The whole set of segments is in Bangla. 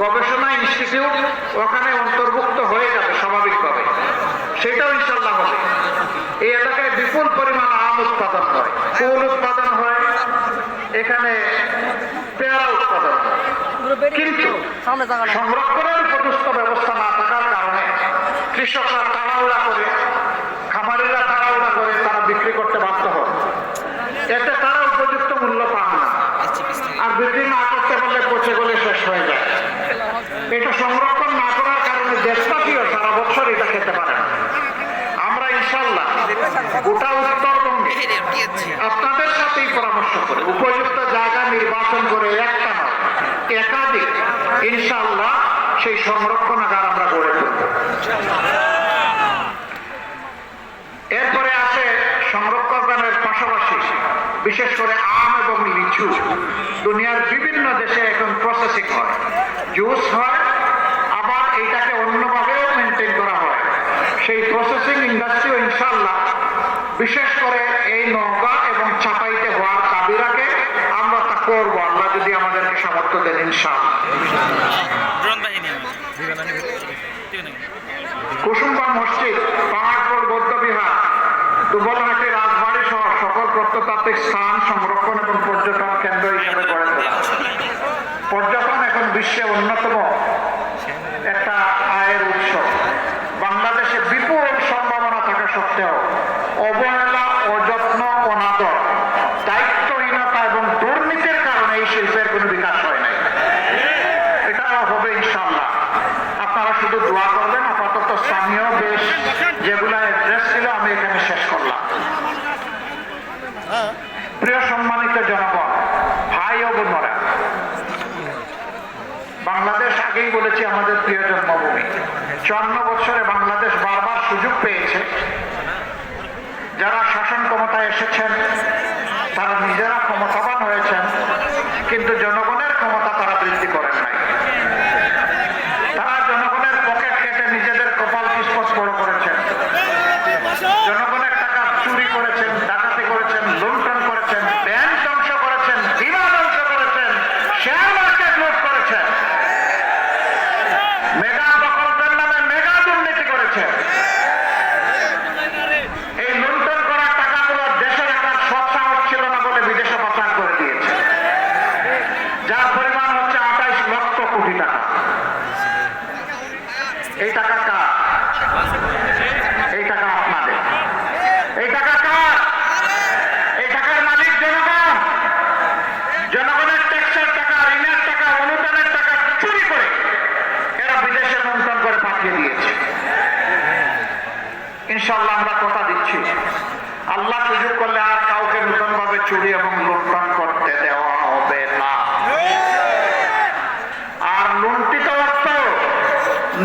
গবেষণা ইনস্টিটিউট ওখানে অন্তর্ভুক্ত হয়ে যাবে স্বাভাবিকভাবে। সেটাও ইনশাল্লাহ হবে। এই এলাকায় বিপুল পরিমাণ আম উৎপাদন হয়, ফুল উৎপাদন হয়, এখানে পেয়ারা উৎপাদন কিন্তু সংরক্ষণের উপযুক্ত ব্যবস্থা না থাকার কারণে কৃষকরা তাড়াহুড়া করে, খামারিরা তাড়াহুড়া করে তারা বিক্রি করতে বাধ্য হয় এতে তারা উপযুক্ত মূল্য পান না। আর বিক্রি না করতে পারলে পচে গলে এটা সংরক্ষণ না করার কারণে দেশবাসীও সারা বছর এটা খেতে পারে না। আমরা ইনশাল্লাহ গোটা উত্তরবঙ্গে আপনাদের সাথেই পরামর্শ করে। উপযুক্ত জায়গা নির্বাচন করে একটা একাধিক ইনশাল্লাহ সেই সংরক্ষণাগার আমরা গড়ে তুলব। এরপরে আছে সংরক্ষণের পাশাপাশি বিশেষ করে আম এবং লিচু। দুনিয়ার বিভিন্ন দেশে প্রসেসিং হয়। জুস হয় আবার এইটাকে অন্যভাবেও মেনটেন করা হয়। সেই প্রসেসিং ইন্ডাস্ট্রিও ইনশাল্লাহ বিশেষ করে এই নওগাঁ এবং চাপাইতে হওয়ার দাবি রাখে আমরা তা করব। আল্লাহ যদি আমাদেরকে সামর্থ্য দেন ইনশাল্লাহ কুসুম্বা মসজিদ পাহাড়পুর বৌদ্ধ বিহার দুবলহাটি রাজবাড়ি সহ সকল প্রত্নতাত্ত্বিক স্থান সংরক্ষণ অন্যতম একটা আয়ের উৎস। বাংলাদেশে বিপুল সম্ভাবনা থাকা সত্ত্বেও অবহেলা, অযত্ন, অনাদর, দায়িত্বহীনতা এবং দুর্নীতির কারণে এই শিল্পের কোনো বিকাশ হয় নাই। এটা হবে ইনশাল্লাহ আপনারা শুধু দোয়া করবেন, আপাতত স্থানীয় বেশ যেগুলা অ্যাড্রেস ছিল আমি এখানে শেষ করলাম। প্রিয় সম্মানিত জনগণ বাংলাদেশ আগেই বলেছি আমাদের প্রিয় জন্মভূমি। চুয়ান্ন বছরে বাংলাদেশ বারবার সুযোগ পেয়েছে। যারা শাসন ক্ষমতায় এসেছেন, তারা নিজেরা ক্ষমতাবান ইনশাল্লাহ আমরা কথা দিচ্ছি। আল্লাহ সুযোগ করলে আর কাউকে নতুন ভাবে চুরি এবং লুণ্ঠন করতে দেওয়া হবে না। আর লুণ্ঠিত অর্থ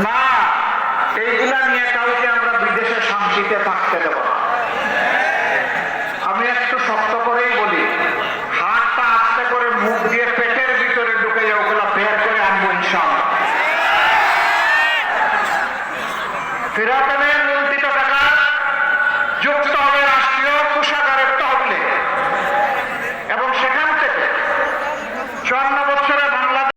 না, এইগুলা নিয়ে কাউকে আমরা বিদেশে শান্তিতে থাকতে দেব আমি একটু শক্ত করেই বলি, হাতটা আস্তে করে মুখ দিয়ে পেটের ভিতরে ঢুকে ওগুলা বের করে আনব ইনশাল্লাহ টাকা যুক্ত হবে রাষ্ট্রীয় কোষাগারের তহবিলে। এবং সেখান থেকে চুয়ান্ন